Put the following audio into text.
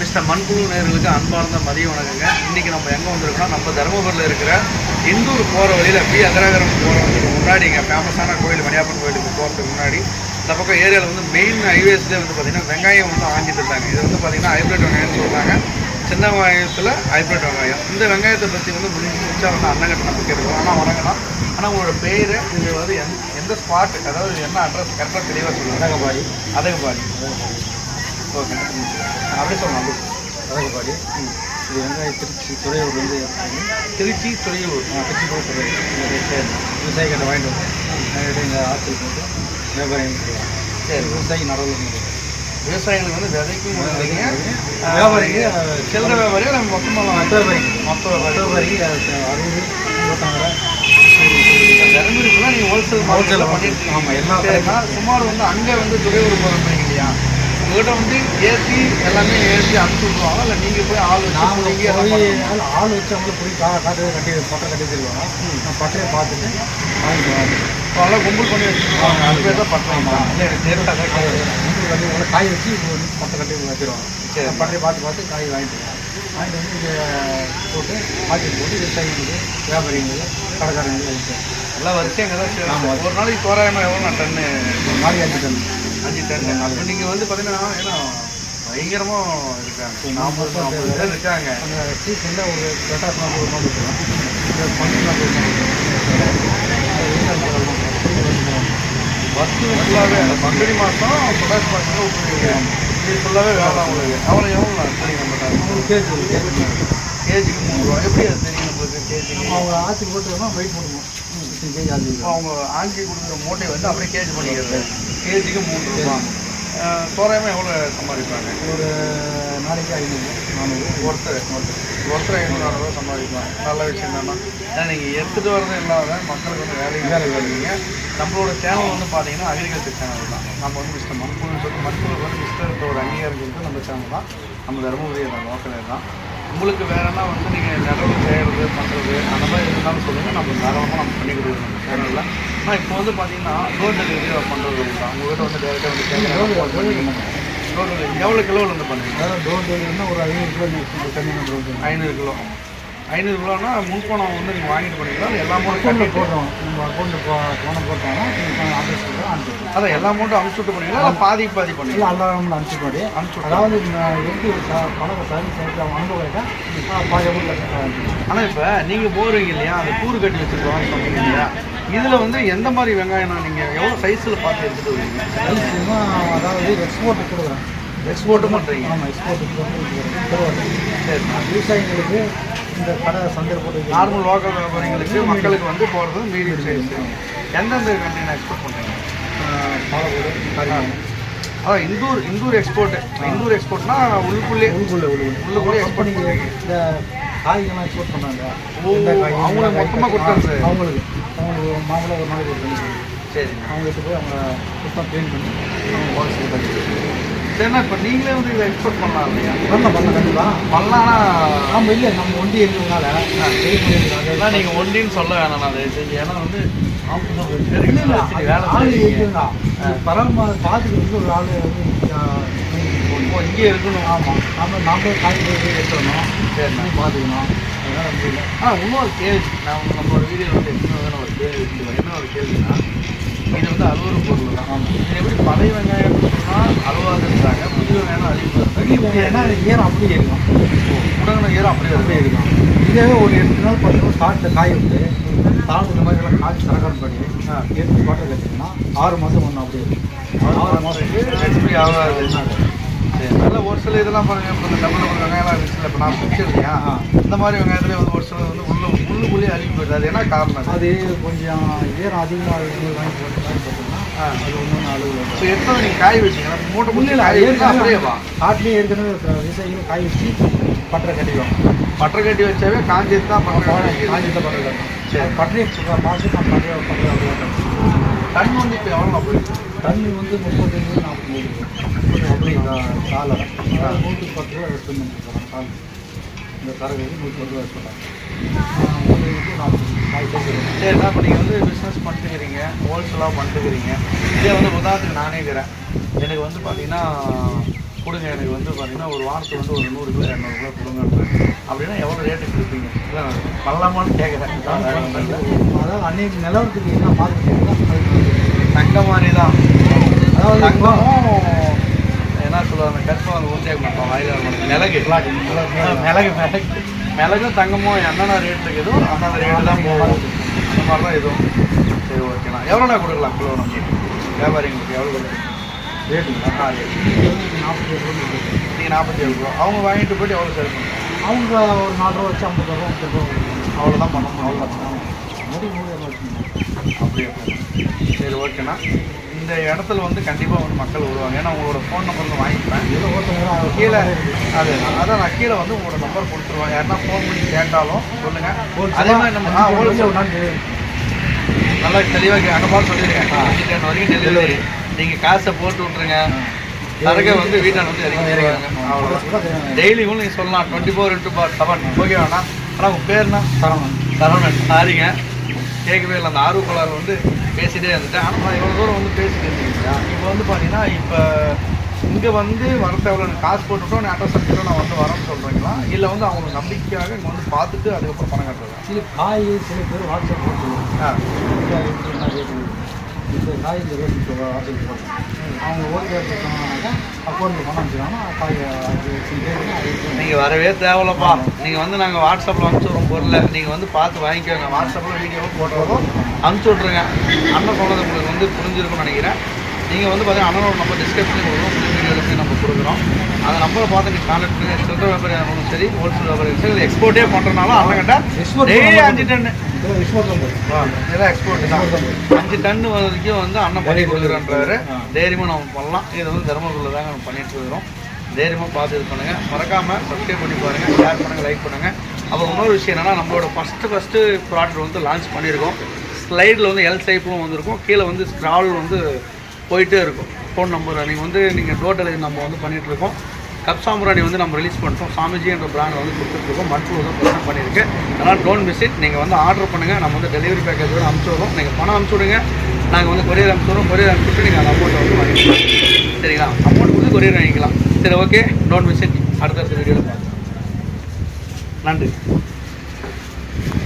Mister மண்புழு நேர்களுக்கு அன்பார்ந்த மதிய வணக்கங்க. இன்றைக்கி நம்ம எங்கே வந்திருக்கோம்னா நம்ம தருமபுரியில் இருக்கிற இந்தூர் போகிற வழியில் பி. அகரகரம் போகிறதுக்கு முன்னாடி இங்கே ஃபேமஸான கோயில் மணியாப்பன் கோயிலுக்கு போகிறதுக்கு முன்னாடி இந்த பக்கம் ஏரியாவில் வந்து மெயின் ஹைவேஸ்லேயே வந்து பார்த்திங்கன்னா வெங்காயம் வந்து வாங்கிட்டு இருந்தாங்க. இது வந்து பார்த்திங்கன்னா ஹைப்ரிட் வெங்காயம்னு சொல்கிறாங்க சின்ன வெங்காயத்தில் ஹைப்ரிட் வெங்காயம். இந்த வெங்காயத்தை பற்றி வந்து முடிஞ்சு முடிச்சா வந்து அண்ணங்கிட்ட நம்ம கேட்டுக்கோம் ஆனால் வணங்கலாம் ஆனால் உங்களோட பேர் இது வந்து எந்த எந்த ஸ்பாட் அதாவது என்ன அட்ரஸ் கரெக்டாக தெளிவாக சொல்லுங்கள் அதகபாடி அதகபாடி ஓகே அப்படியே சொல்லலாம் அப்படியே அதகபாடி இது வெங்காயம் திருச்சி துறையூர்லேருந்து திருச்சி துறையூர் திருச்சி போய் துறை விவசாயி கிட்ட வாங்கிட்டு வந்து இங்கே ஆற்றுக்கு போட்டு வியாபாரம் சரி விவசாயி இருந்து விவசாயிகளுக்கு வந்து விதைக்கும் வியாபாரிக்கு சில்லறை வியாபாரியா நம்ம மொத்தமாக மொத்த வியாபாரி மற்றபடிக்கு அறுபது இருபத்தாங்க தருமபுரிக்குலாம் நீங்கள் ஹோல்சேல் ஹோல்சேல் பண்ணிட்டு ஆமாம், எல்லா சுமார் வந்து அங்கே வந்து துறையூர் போகிறீங்க இல்லையா? உங்கள்கிட்ட வந்து ஏற்றி எல்லாமே ஏற்றி அனுப்பிச்சு விட்ருவாங்க இல்லை நீங்கள் போய் ஆள் நாங்கள் போய். ஆள் வச்சு அவங்களுக்கு போய் கா காட்டு கட்டி பட்டை கட்டி தருவாங்க. நான் பட்டையை பார்த்துட்டு வாங்கிட்டு வாங்க இப்போ நல்லா கும்பல் பண்ணி வச்சுருவாங்க அது பேர் தான் பட்டலாமா இல்லை எனக்கு கேட்குறேன். முந்திரி கட்டி உங்களை காய் வச்சு பட்டை கட்டி வச்சிருவாங்க. சரி. பட்டையை பார்த்து பார்த்து காய் வாங்கிட்டு. வாங்கிட்டு வந்து இங்கே போட்டு ஆட்சி போட்டு விவசாயிங்களுக்கு வியாபாரிங்களுக்கு கடைக்காரங்களுக்கு வாங்கிட்டு எல்லாம் வரிசையாக அங்கே தான். ஒரு நாளைக்கு தோராயமாக எவ்வளோ நான் டன்னு? மாடி அஞ்சு டன் அஞ்சு டன் இப்போ நீங்கள் வந்து பார்த்தீங்கன்னா ஏன்னா பயங்கரமாக இருக்காங்க. நாற்பது நாற்பது பேர் இருக்காங்க. அந்த சீசனில் ஒரு ரெட்டாஸ் நாற்பது இருக்கும் இந்த பன்னெண்டு நாற்பது பத்து ஃபுல்லாகவே அந்த பங்குனி மாதம் புரட்டாசி மாதம் இது ஃபுல்லாகவே வேலை உங்களுக்கு அவ்வளோ எவ்வளோ தெரியும் நம்ம கேஜி கேஜி கேஜிக்கு மூணு ரூபா. எப்படி அது தெரியும் உங்களுக்கு? கேஜிக்கு அவங்க ஆற்றுக்கு போட்டுருந்தோம் வெயிட் போடுவோம் கேஜி இப்போ அவங்க ஆஞ்சி கொடுக்குற மூட்டை வந்து அப்படியே கேஜி பண்ணிக்கிறது. கேஜிக்கு மூணு ரூபா. தோராயமாக எவ்வளோ சம்பாதிப்பாங்க? ஒரு நாளைக்கு ஐநூறு நானூறு. ஒருத்தர் ஒருத்தர். ஐநூறு ரூபா சம்பாதிக்கலாம் நல்ல விஷயம் தானே? ஏன்னா நீங்கள் எடுத்துகிட்டு வரது இல்லாத மக்களுக்கு வந்து வேலையும் வேலை வேலைங்க நம்மளோட சேனல் வந்து பார்த்தீங்கன்னா அக்ரிகல்ச்சர் சேனல் தான். நம்ம வந்து மிஸ்டர் மண்புழு சொல்லிட்டு மண்புழுக்கு வந்து மிஸ்டர் ஒரு அங்கீகாரம் கொடுத்து நம்ம சேனல் தான். நம்ம தருமபுரி தான் லோக்கலே தான். உங்களுக்கு வேறனா வந்து நீங்கள் நடவு செய்கிறது பண்ணுறது அந்த மாதிரி இருந்தாலும் சொல்லுங்கள் நம்ம தாராளமாக நம்ம பண்ணி கொடுக்குறோம் நம்ம சேனலில் ஆனால் இப்போ வந்து பார்த்தீங்கன்னா டோர் டெலிவரி பண்ணுறது தான் உங்கள்கிட்ட வந்து டேரெக்டாக வந்து கேட்குறாங்க டோர் டெலிவரி எவ்வளோ கிலோவில் வந்து பண்ணுறீங்க அதாவது டோர் டெலிவரினா ஒரு ஐநூறு கிலோ ஐநூறு கிலோ. ஐநூறு கிலோனா முன்பணம் வந்து நீங்கள் வாங்கிட்டு அது எல்லா அமௌண்ட்டும் போடுறோம். நம்ம அக்கௌண்ட்டில் போ பணம் போட்டோம்னா அட்ரஸ் அனுப்பிச்சு அதான் எல்லா அமௌண்ட்டும் அனுப்பிச்சு விட்டு பண்ணிக்கலாம் இல்லை பாதி பாதி இல்லை பண்ணிக்கலாம் அல்லாமல் அனுப்பிச்சுப்பாடி அனுப்பிச்சு விட்டு அதாவது எப்படி பணம் சர்வீஸ் அவங்க அனுபவம் பாதி அமௌண்ட் ஆனால் இப்போ நீங்கள் போகிறீங்க இல்லையா? அந்த கூறு கட்டி வச்சுருக்கோம் சொன்னீங்க இல்லையா? இதில் வந்து எந்த மாதிரி வெங்காயம்னா நீங்கள் எவ்வளோ சைஸில் பார்த்து எடுத்துகிட்டு வருவீங்க? அதாவது எக்ஸ்போர்ட் கொடுக்குறேன். எக்ஸ்போர்ட்டும் பண்ணுறீங்க ஆமாம் எக்ஸ்போர்ட்டுக்கு வந்து சரி. விவசாயிங்களுக்கு இந்த கடை போட்டு வைக்கிறது. நார்மல் லோக்கல் வியாபாரிங்களுக்கு மக்களுக்கு வந்து போகிறது மீடியம் சைஸ் எந்தெந்த கண்ட்ரி எக்ஸ்போர்ட் பண்ணுறீங்க பாலக்கோடு அதான் இந்தூர் இந்தூர் எக்ஸ்போர்ட் இந்தூர் எக்ஸ்போர்ட்னா உள்ளுக்குள்ளே. உள்ளுக்குள்ளே உள்ளுக்குள்ளே. எக்ஸ்போர்ட் கம்பெனிக்கு இந்த காய்கள்லாம் எக்ஸ்போர்ட் பண்ணாங்க. ஓ, அவங்களுக்கு மொத்தமா கொடுத்தாங்க. அவங்களுக்கு அவங்களுக்கு மாம்பழம் ஒரு நாளைக்கு பண்ணி சரிங்க. அவங்க எடுத்து போய் அவங்க சுத்தம் க்ளீன் பண்ணி அவங்க பண்ணி சரிண்ணா இப்போ நீங்களே வந்து இதை எக்ஸ்போர்ட் பண்ணலாம் இல்லையா? பண்ண பண்ண கண்டிப்பாக பண்ணலாம்னா ஆமாம் இல்லை நம்ம ஒண்டி இருக்கிறதுனால அதான் நீங்கள் ஒண்டின்னு சொல்ல வேணாம் நான் அதை செஞ்சு. ஏன்னா வந்து சரி, பரவாயில்ல பார்த்துட்டு வந்து ஒரு ஆள் வந்து இங்கே இருக்கணும். ஆமாம் நம்ம நாம காய்கறி எடுத்துடணும். சரிண்ணா. பார்த்துக்கணும். அதனால் வந்து இல்லை. ஆ இன்னொரு கேள்வி. நான் நம்மளோட வீடியோவில் வந்து தடவை ஒரு கேள்வி என்ன ஒரு கேள்வினா இது வந்து அலுவலக பொருள் தான். இது எப்படி பழைய வெங்காயம் சொன்னால் அலுவலாதுன்றாங்க புதிய வெங்காயம் அதிகம் ஏன்னா ஈரம் அப்படியே இருக்கும் உடனே ஏறும் அப்படியே அப்படியே இருக்கு இருக்கும் இதே ஒரு எட்டு நாள் நாள் காட்டில் காய விட்டு தாழ்வு இந்த மாதிரி எல்லாம் காய்ச்சி சரக்காடு பண்ணி. எடுத்து பாட்டில் கட்டிங்கன்னா ஆறு மாதம் ஒன்று அப்படியே இருக்கும் ஆறு மாதத்துக்கு எக்ஸ்பிரி ஆகாது. சரி நல்ல ஒரு சில இதெல்லாம் பாருங்க. இப்போ இந்த டபுள் வெங்காயம்லாம் இருந்துச்சு இப்போ நான் ஆ. இந்த மாதிரி வெங்காயத்துலேயே வந்து ஒரு சிலர் வந்து உள்ள உள்ளுக்குள்ளேயே அழுகி போயிடுது அது என்ன காரணம் அது? கொஞ்சம் ஈரம் அதிகமாக இருக்கும்போது வாங்கி போட்டு காய் போட்டோம்னா ஆ. அது ஒன்று அழுகு இப்போ எத்தனை நீங்கள் காய வச்சீங்கன்னா மூட்டை முள்ளி இல்லை காய வச்சா அப்படியே வா காட்டிலே ஏற்கனவே இருக்கிற விவசாயிகள் காய் வச்சு பட்டறை கட்டிடுவோம் பட்டரை கட்டி வச்சாவே காஞ்சது தான் பட்டரை காய்ச்சி தான் பட்டறை கட்டணும். சரி. பட்டறையை மாதம் நான் அப்படியே கட்டணும். தண்ணி வந்து இப்போ எவ்வளோ போயிருக்கு தண்ணி வந்து முப்பத்தஞ்சு நாற்பது. அப்படி காலை. நூற்றி பத்து ரூபா எடுத்து பண்ணிட்டு கால் இந்த எடுத்துட்டாங்க ஒரு இது நாற்பது காய் சேர்க்குறேன் சரிண்ணா இப்போ நீங்கள் வந்து பிஸ்னஸ் பண்ணிட்டுக்கிறீங்க ஹோல்சேலாக பண்ணிட்டுக்கிறீங்க இதே வந்து உதாரணத்துக்கு நானே இருக்கிறேன் எனக்கு வந்து பார்த்தீங்கன்னா கொடுங்க. எனக்கு வந்து பார்த்தீங்கன்னா ஒரு வாரத்துக்கு வந்து ஒரு நூறு கிலோ இரநூறு கிலோ கொடுங்கன்றாங்க அப்படின்னா எவ்வளோ ரேட்டுக்கு கொடுப்பீங்க? இல்லை பண்ணலாமான்னு கேட்குறேன். அதாவது அன்னைக்கு நிலவரத்துக்கு என்ன பார்த்துட்டீங்கன்னா தங்க மாதிரி தான் அதாவது என்ன ஊற்றியாக மாட்டோம் வாயிலாக மிளகு. மிளகு. மிளகு மிளகும் தங்கமும் என்னென்ன ரேட் இருக்குதோ அந்தந்த ரேட்டு தான் போகும். அந்த மாதிரி தான் இதுவும். சரி ஓகேண்ணா எவ்வளோண்ணா கொடுக்கலாம்? கிலோ நம்ம வியாபாரிங்களுக்கு எவ்வளோ கொடுக்கலாம்? ரேட்டுங்களா ஆ ரேட் நாற்பத்தி ஏழு. நீங்கள் நாற்பத்தி ஏழு ரூபா அவங்க வாங்கிட்டு போயிட்டு எவ்வளோ சேல் பண்ணுறாங்க அவங்க ஒரு நாலு ரூபா வச்சு ஐம்பது ரூபா முப்பது ரூபா அவ்வளோதான் பண்ண முடியும் அவ்வளோதான் முடி முடி வச்சுக்கோங்க அப்படியே சரி ஓகேண்ணா இந்த இடத்துல வந்து கண்டிப்பாக வந்து மக்கள் வருவாங்க. ஏன்னா உங்களோட ஃபோன் நம்பர் வந்து வாங்கிப்பேன். கீழே அது அதான் நான் கீழே வந்து உங்களோட நம்பர் கொடுத்துருவேன். யாருன்னா ஃபோன் பண்ணி கேட்டாலும் சொல்லுங்கள் அதே மாதிரி நம்ம நல்லா தெளிவாக பார்த்து சொல்லிடுங்க டன் வரைக்கும் டெலிவரி நீங்கள் காசை போட்டு விட்ருங்க சரகை வந்து வீட்டாண்ட வந்து இறங்கி தருவாங்க அவ்வளோதான் டெய்லியும் நீங்கள் சொல்லலாம். Twenty four into four seven okay வேணா ஆனால் உங்கள் பேர்னா தரணும் சரவணன். சாரிங்க. கேட்கவே இல்லை. அந்த ஆர்வ கோளாறு வந்து பேசிட்டே இருந்துட்டேன். ஆனால் நான் இவ்வளோ தூரம் வந்து பேசிட்டு இருந்தீங்க இப்போ வந்து பார்த்தீங்கன்னா இப்போ இங்கே வந்து வரத்த எவ்வளோ எனக்கு காசு போட்டுட்டோம். நான் அட்ரஸ் அடிச்சிட்டோம் நான் வந்து வரேன்னு சொல்கிறீங்களா இல்லை வந்து அவங்களுக்கு நம்பிக்கையாக இங்கே வந்து பார்த்துட்டு அதுக்கப்புறம் பணம் கட்டுறதா? சில காய் சில பேர் வாட்ஸ்அப் போட்டு ஆ. ரேட்டு போட்டு அவங்க ஓகே சொன்னாங்க அக்கௌண்ட்டில் பணம் அனுப்பிச்சாங்கன்னா காய். நீங்கள் வரவே தேவையில்லப்பா. நீங்கள் வந்து நாங்கள் வாட்ஸ்அப்பில் அனுப்பிச்சி விடுறோம் பொருளை நீங்கள் வந்து பார்த்து வாங்கிக்கோங்க. வாட்ஸ்அப்பில் வீடியோ போட்டுறதும் அனுப்பிச்சி விட்ருங்க அண்ணன் சொன்னது உங்களுக்கு வந்து புரிஞ்சிருக்கும்னு நினைக்கிறேன். நீங்கள் வந்து பார்த்தீங்கன்னா அண்ணனோட நம்பர் டிஸ்கிரிப்ஷனில் கொடுக்குறோம் ஃபுல் வீடியோலேருந்து நம்ம கொடுக்குறோம். அந்த நம்பரை பார்த்து நீங்கள் கான்டாக்ட் பண்ணி சில்லறை வியாபாரியாக இருந்தாலும் சரி ஹோல்சேல் வியாபாரியும் சரி எக்ஸ்போர்ட்டே பண்ணுறனாலும் அண்ணங்கிட்ட Export டெய்லி அஞ்சு டன்னு இதெல்லாம் எக்ஸ்போர்ட் தான். அஞ்சு டன்னு வரைக்கும் வந்து அண்ணன் பண்ணி கொடுக்குறன்றாரு. தைரியமாக நம்ம பண்ணலாம். இது வந்து தர்மபுரியில் தாங்க நம்ம பண்ணிட்டு இருக்கிறோம். தைரியமாக பார்த்து இது பண்ணுங்கள் மறக்காமல் சப்ஸ்கிரைப் பண்ணி பாருங்கள் ஷேர் பண்ணுங்கள் லைக் பண்ணுங்கள் அப்புறம் இன்னொரு விஷயம் என்னன்னா நம்மளோட ஃபஸ்ட்டு ஃபஸ்ட்டு ப்ராடக்ட் வந்து லான்ச் பண்ணியிருக்கோம். ஸ்லைடில் வந்து எல் டைப்பும் வந்திருக்கும். கீழே வந்து ஸ்க்ரால் வந்து போயிட்டே இருக்கும். ஃபோன் நம்பர் நீங்கள் வந்து நீங்கள் டோர் டெலிவரி நம்ம வந்து பண்ணிகிட்ருக்கோம் கப் சாம்பிராணி வந்து நம்ம ரிலீஸ் பண்ணிட்டோம். சாமிஜி என்ற பிராண்டை வந்து கொடுத்துட்ருக்கோம் மட்ரு வந்து ப்ரெசென்ட் பண்ணியிருக்கு. அதனால் டோன்ட் மிஸ் இட் நீங்கள் வந்து ஆர்டர் பண்ணுங்கள் நம்ம வந்து டெலிவரி பேக்கேஜோட அனுப்பிச்சி விடுறோம். நீங்கள் பணம் அனுப்பிச்சி விடுங்க. நாங்கள் வந்து கொரியர் அனுப்பிச்சி விடுறோம். கொரியர் அனுப்பிச்சுட்டு நீங்கள் அந்த அமௌண்ட்டை வந்து வாங்கிக்கலாம். சரிங்களா? அமௌண்ட் வந்து கொரியர் வாங்கிக்கலாம். சரி ஓகே டோன்ட் மிஸ் இட் அடுத்தடுத்த வீடியோவில் பார்க்கலாம். நன்றி.